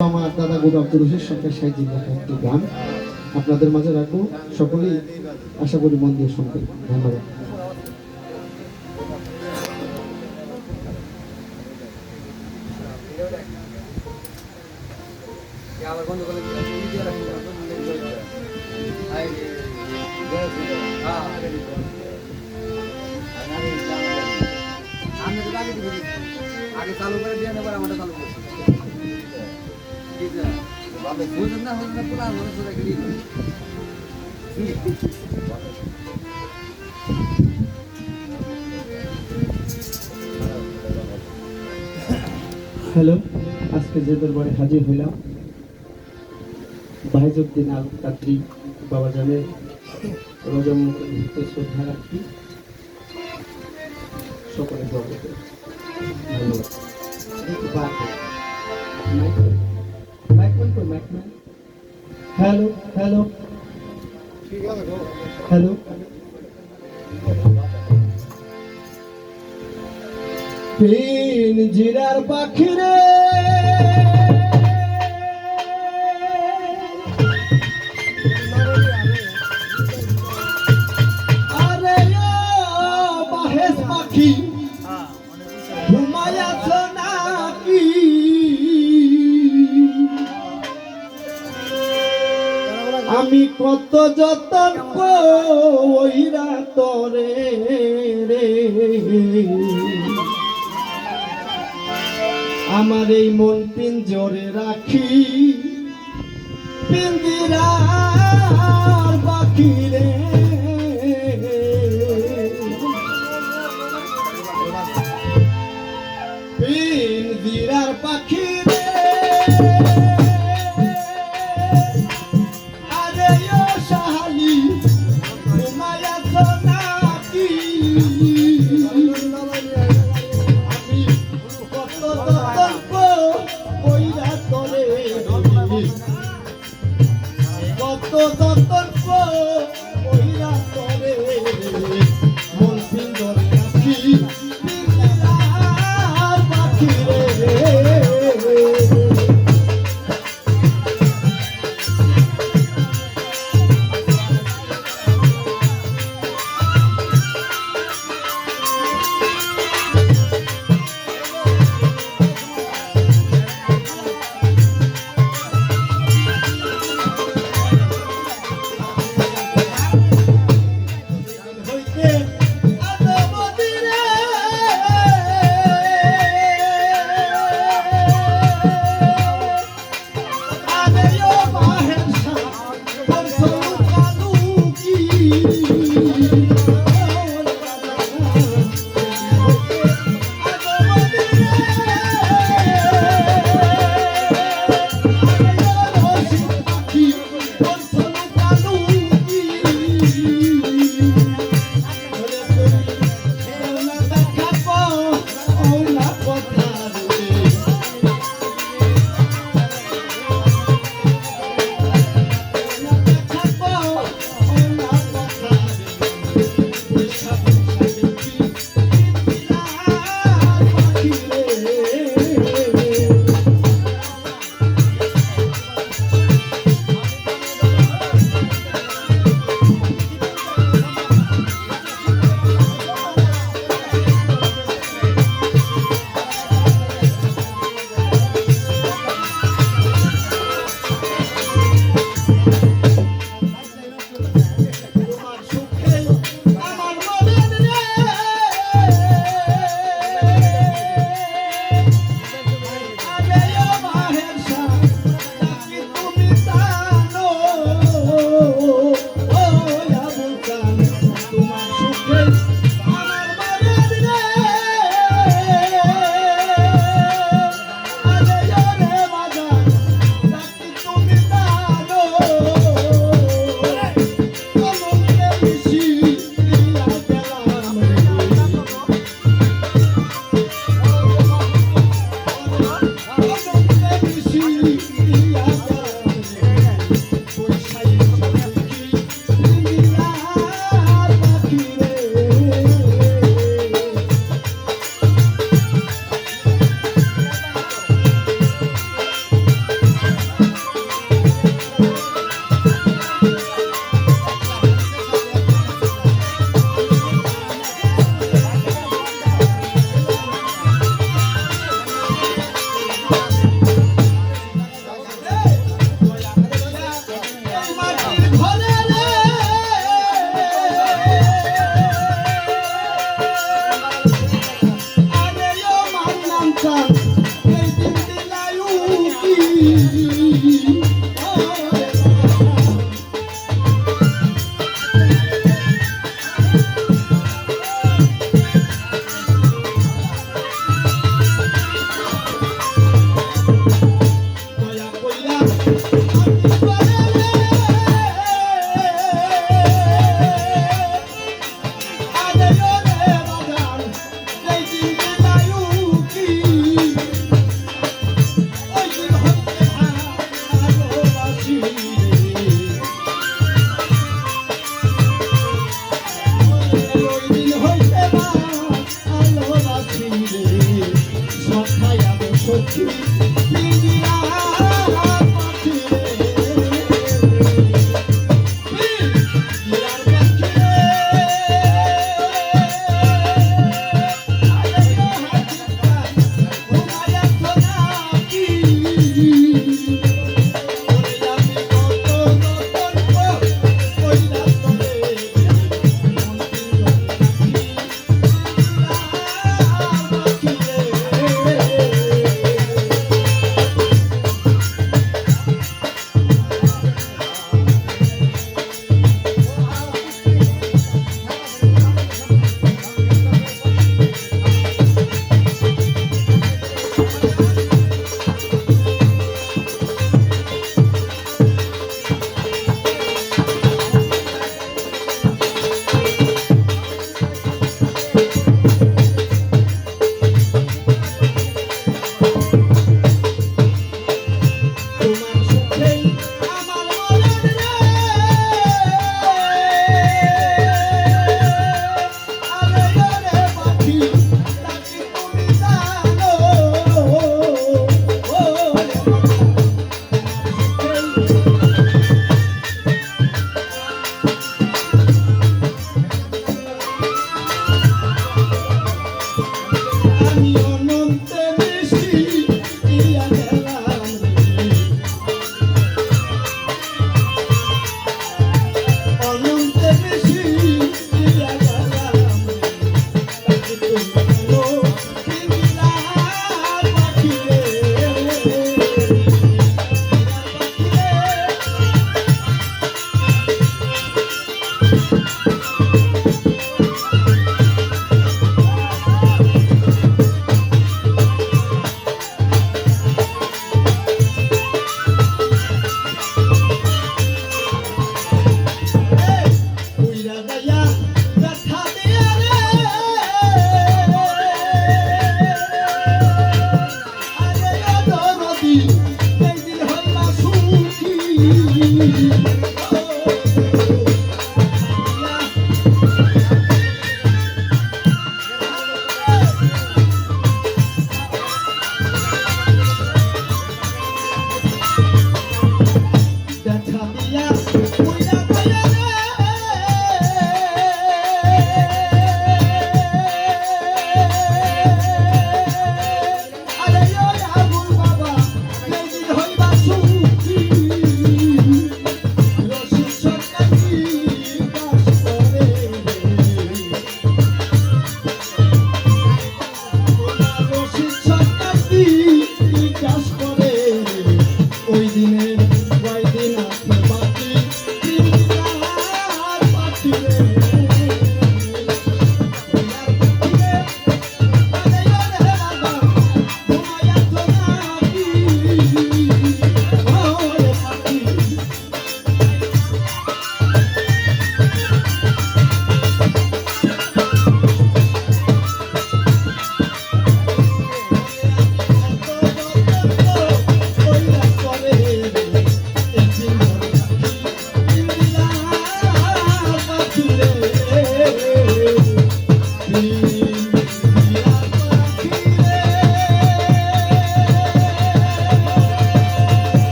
আমার দাদা গুরু আব্দুল রশিদ সরকার সাহিত্য একটি গান আপনাদের মাঝে রাখব। সকলেই আশা করি মন দিয়ে শুনবেন। ধন্যবাদ। হ্যালো, আজকে যে দরবারে হাজির হইলাম ভাইজুদ্দিন আল কাদ্রি বাবা জানের রজমুখে শ্রদ্ধা রাখি সকলে করি। ধন্যবাদ একটু বাদ দাও। মাইক কই? মাইক অন কর, mic man. Hello hello hello তিন জিরার পাখি কত যতন কইরা তরে রে। আমার এই মন পিঞ্জরে রাখি পিঞ্জিরার পাখি রে। পিঞ্জিরার পাখি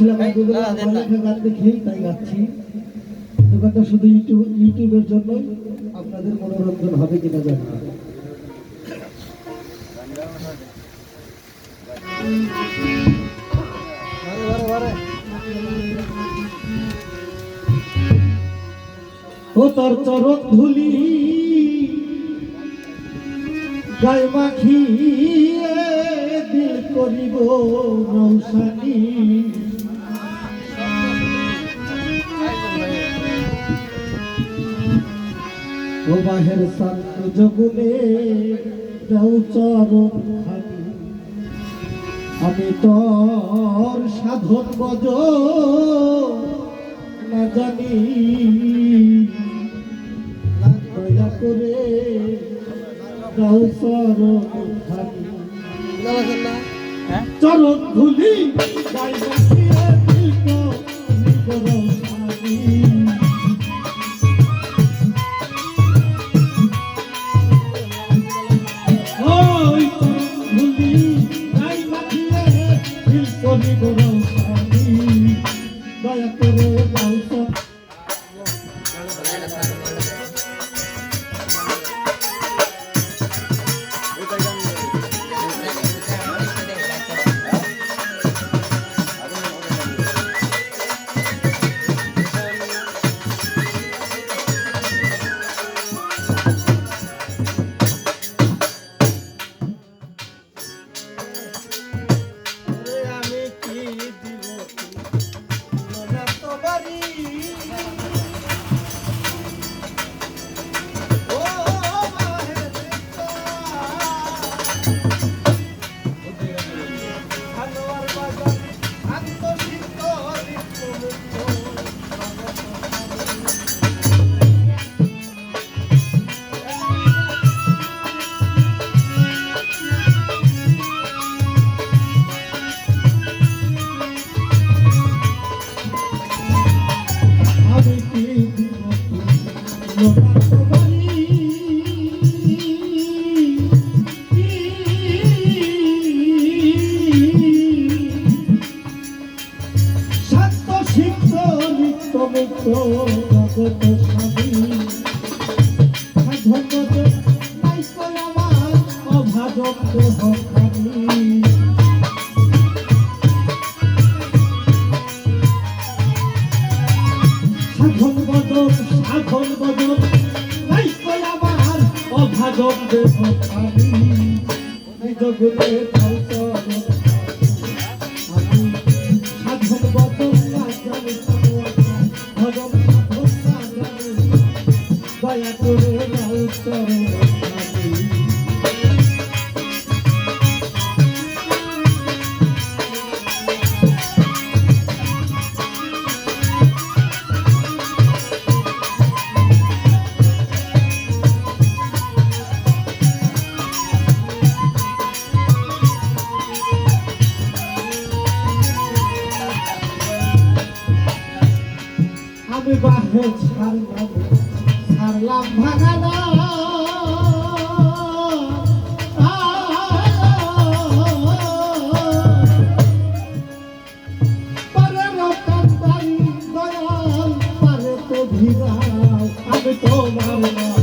তো আসলে আমার গুগল লেখা গান দেখেই তাই গাচ্ছি দোকানটা শুধু ইউটিউব ইউটিউবের জন্যই আপনাদের মনোরঞ্জন হবে কিনা জানি ও তোর চরণ ধুলি গায়ে মাখিয়ে দিল করিব নৌসানি। বাহের দেও চরণ আমি তোর সাধন বজ না জানি। দয়া করে দাও চরণ ধুলি দয়া করে দাও চরণ তো ভিড়াও আমি তোমার না